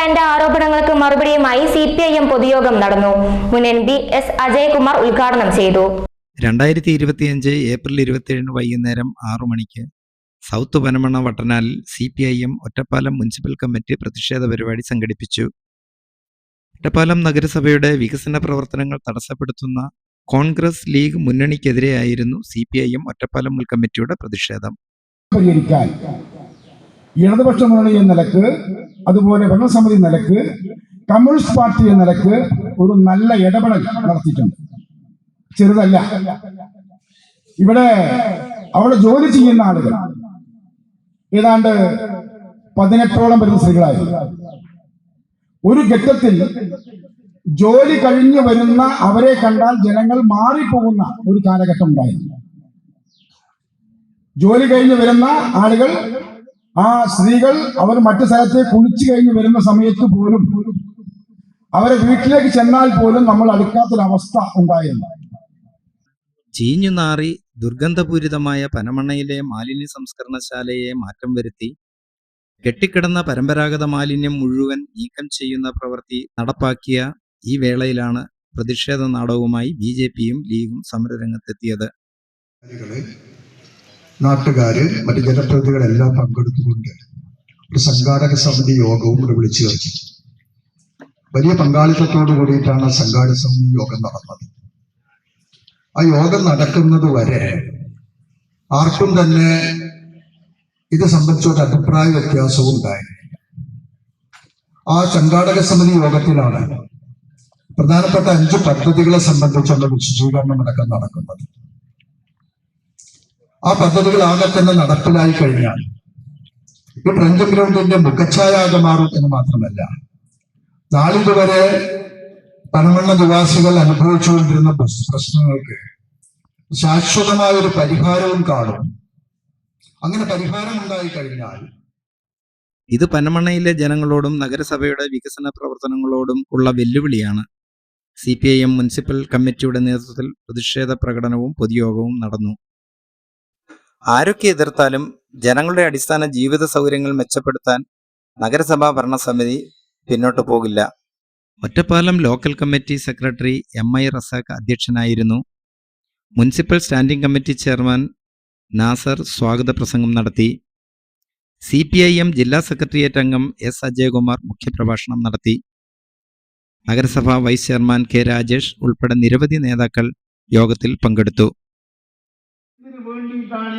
Plant ആരോപണങ്ങൾക്ക് മറുപടിയുമായി C P I M പൊതുയോഗം നടന്നു. മുൻ എം പി എസ് അജയ്കുമാർ ഉദ്ഘാടനം ചെയ്തു. രണ്ടായിരത്തി ഇരുപത്തിയഞ്ച് ഏപ്രിൽ ഇരുപത്തിയേഴിന് വൈകുന്നേരം ആറു മണിക്ക് south Panamanna വട്ടനാലിൽ C P I M Ottapalam municipal committee പ്രതിഷേധ പരിപാടി സംഘടിപ്പിച്ചു. ഒറ്റപ്പാലം നഗരസഭയുടെ വികസന പ്രവർത്തനങ്ങൾ തടസ്സപ്പെടുത്തുന്ന Congress league മുന്നണിക്കെതിരെയായിരുന്നു C P I M Ottapalam മുൻ കമ്മിറ്റിയുടെ പ്രതിഷേധം. പരിഹരിക്കാൻ ഇടതുപക്ഷ മുന്നണി എന്ന നിലയ്ക്ക് അതുപോലെ ഭരണസമിതി നിലയ്ക്ക് കമ്മ്യൂണിസ്റ്റ് പാർട്ടി എന്ന നിലയ്ക്ക് ഒരു നല്ല ഇടപെടൽ നടത്തിയിട്ടുണ്ട്. ചെറുതല്ല. ഇവിടെ അവിടെ ജോലി ചെയ്യുന്ന ആളുകൾ ഏതാണ്ട് പതിനെട്ടോളം വരുന്ന സ്ത്രീകളായിരുന്നു ഒരു ഘട്ടത്തിൽ ജോലി കഴിഞ്ഞു വരുന്ന അവരെ കണ്ടാൽ ജനങ്ങൾ മാറിപ്പോകുന്ന ഒരു കാലഘട്ടം ഉണ്ടായിരുന്നു ജോലി കഴിഞ്ഞു വരുന്ന ആളുകൾ ആ സ്ത്രീകൾ അവർ മറ്റു സ്ഥലത്തെ കുളിച്ചു കഴിഞ്ഞ് വരുന്ന സമയത്ത് പോലും അവരെ വീട്ടിലേക്ക് ചെന്നാൽ പോലും നമ്മൾ അടുക്കാത്തൊരവസ്ഥ ഉണ്ടായിരുന്നു ചീഞ്ഞു നാറി ദുർഗന്ധപൂരിതമായ പനമണ്ണയിലെ മാലിന്യ സംസ്കരണശാലയെ മാറ്റം വരുത്തി കെട്ടിക്കിടന്ന പരമ്പരാഗത മാലിന്യം മുഴുവൻ നീക്കം ചെയ്യുന്ന പ്രവൃത്തി നടപ്പാക്കിയ ഈ വേളയിലാണ് പ്രതിഷേധ നാടകവുമായി ബി ജെ പിയും ലീഗും സമരരംഗത്തെത്തിയത്. നാട്ടുകാര് മറ്റു ജനപ്രതിനിധികളെല്ലാം പങ്കെടുത്തുകൊണ്ട് ഒരു സംഘാടക സമിതി യോഗവും ഇവിടെ വിളിച്ചു ചേർത്തു. വലിയ പങ്കാളിത്തത്തോടു കൂടിയിട്ടാണ് ആ സംഘാടക സമിതി യോഗം നടന്നത്. ആ യോഗം നടക്കുന്നത് വരെ ആർക്കും തന്നെ ഇത് സംബന്ധിച്ച ഒരു അഭിപ്രായ വ്യത്യാസവും ഉണ്ടായിരുന്നു ആ സംഘാടക സമിതി യോഗത്തിലാണ് പ്രധാനപ്പെട്ട അഞ്ച് പദ്ധതികളെ സംബന്ധിച്ചുള്ള വിശദീകരണം അടക്കം നടക്കുന്നത്. ആ പദ്ധതികൾ ആകെ തന്നെ നടപ്പിലായി കഴിഞ്ഞാൽ ഈ ഫ്രഞ്ച് ഗ്രൗണ്ടിന്റെ മുഖച്ഛായാകെ മാറും എന്ന് മാത്രമല്ല. നാളിതുവരെ പനമണ്ണ നിവാസികൾ അനുഭവിച്ചുകൊണ്ടിരുന്ന പ്രശ്നങ്ങൾക്ക് ശാശ്വതമായ ഒരു പരിഹാരവും കാണും. അങ്ങനെ പരിഹാരം ഉണ്ടായി കഴിഞ്ഞാൽ ഇത് പനമണ്ണയിലെ ജനങ്ങളോടും നഗരസഭയുടെ വികസന പ്രവർത്തനങ്ങളോടും ഉള്ള വെല്ലുവിളിയാണ്. C P I M municipal കമ്മിറ്റിയുടെ നേതൃത്വത്തിൽ പ്രതിഷേധ പ്രകടനവും പൊതുയോഗവും നടന്നു. ആരൊക്കെ എതിർത്താലും ജനങ്ങളുടെ അടിസ്ഥാന ജീവിത സൗകര്യങ്ങൾ മെച്ചപ്പെടുത്താൻ നഗരസഭാ ഭരണസമിതി പിന്നോട്ട് പോകില്ല. Ottapalam local committee secretary M I Razak അധ്യക്ഷനായിരുന്നു. Municipal standing committee chairman Nasar സ്വാഗത പ്രസംഗം നടത്തി. സി പി ഐ എം ജില്ലാ സെക്രട്ടേറിയറ്റ് അംഗം എസ് അജയകുമാർ മുഖ്യപ്രഭാഷണം നടത്തി. നഗരസഭാ വൈസ് ചെയർമാൻ കെ രാജേഷ് ഉൾപ്പെടെ നിരവധി നേതാക്കൾ യോഗത്തിൽ പങ്കെടുത്തു.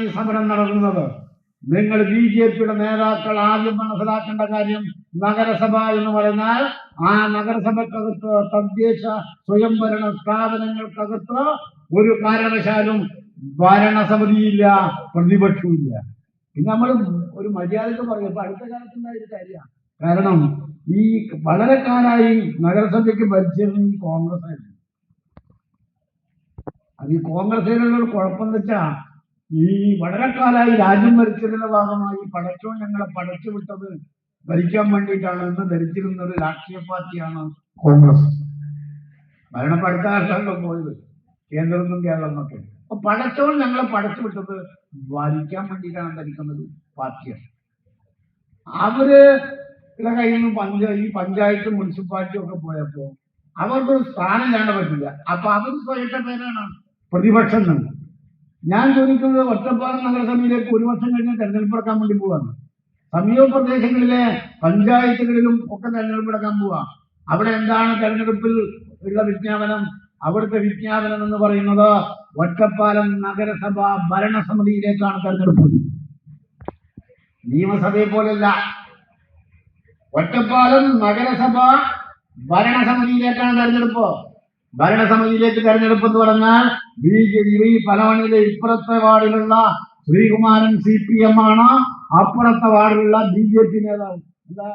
ഈ സമരം നടത്തുന്നത്. നിങ്ങൾ ബി ജെ പിയുടെ നേതാക്കൾ ആദ്യം മനസ്സിലാക്കേണ്ട കാര്യം നഗരസഭ എന്ന് പറഞ്ഞാൽ ആ നഗരസഭക്കകത്ത് തദ്ദേശ സ്വയംഭരണ സ്ഥാപനങ്ങൾക്കകത്ത് ഒരു കാരണവശാലും ഭരണസമിതിയില്ല പ്രതിപക്ഷവുമില്ല. പിന്നെ നമ്മൾ ഒരു മര്യാദയ്ക്ക് പറയും അടുത്ത കാലത്തുണ്ടായ ഒരു കാര്യമാണ്. കാരണം ഈ വളരെ നഗരസഭയ്ക്ക് ഭരിച്ചിരുന്ന ഈ കോൺഗ്രസ് ആയിരുന്നു. അത് ഈ കോൺഗ്രസിനുള്ള കുഴപ്പം എന്ന് വെച്ചാ ഈ വളരെ കാലമായി രാജ്യം ഭരിച്ചതിന്റെ ഭാഗമായി പടച്ചോൻ ഞങ്ങളെ പടച്ചു വിട്ടത് ഭരിക്കാൻ വേണ്ടിയിട്ടാണ് എന്ന് ധരിച്ചിരുന്ന ഒരു രാഷ്ട്രീയ പാർട്ടിയാണ് കോൺഗ്രസ്. കാലത്താണല്ലോ പോയത് കേന്ദ്രത്തിൽ കേരളം എന്നൊക്കെ അപ്പൊ പടച്ചോൻ ഞങ്ങളെ പടച്ചു വിട്ടത് ഭരിക്കാൻ വേണ്ടിയിട്ടാണ് ധരിക്കുന്നത് പാർട്ടിയാണ്. അവർ കയ്യിൽ നിന്ന് പഞ്ചായ ഈ പഞ്ചായത്ത് മുനിസിപ്പാലിറ്റിയും ഒക്കെ പോയപ്പോ അവർക്ക് സ്ഥാനം കാണാൻ പറ്റില്ല. അപ്പൊ അവർ സ്വയത്തെ പേരാണ് പ്രതിപക്ഷം എന്ന് ഞാൻ ചോദിക്കുന്നത് ഒറ്റപ്പാലം നഗരസഭയിലേക്ക് ഒരു വർഷം കഴിഞ്ഞ് തെരഞ്ഞെടുപ്പ് നടക്കാൻ വേണ്ടി പോവാണ്. സമീപ പ്രദേശങ്ങളിലെ പഞ്ചായത്തുകളിലും ഒക്കെ തെരഞ്ഞെടുപ്പ് നടക്കാൻ പോവാ. അവിടെ എന്താണ് തെരഞ്ഞെടുപ്പിൽ ഉള്ള വിജ്ഞാപനം? അവിടുത്തെ വിജ്ഞാപനം എന്ന് പറയുന്നത് ഒറ്റപ്പാലം നഗരസഭ ഭരണസമിതിയിലേക്കാണ് തെരഞ്ഞെടുപ്പ്. നിയമസഭയെ പോലല്ല ഒറ്റപ്പാലം നഗരസഭ ഭരണസമിതിയിലേക്കാണ് തെരഞ്ഞെടുപ്പ്. ഭരണസമിതിയിലേക്ക് തെരഞ്ഞെടുപ്പ് എന്ന് പറഞ്ഞാൽ ബി ജെ പി പലവണിയിലെ ഇപ്പുറത്തെ വാർഡിലുള്ള ശ്രീകുമാരൻ സി പി എം ആണ് അപ്പുറത്തെ വാർഡിലുള്ള ബി ജെ പി നേതാവ്. എന്താ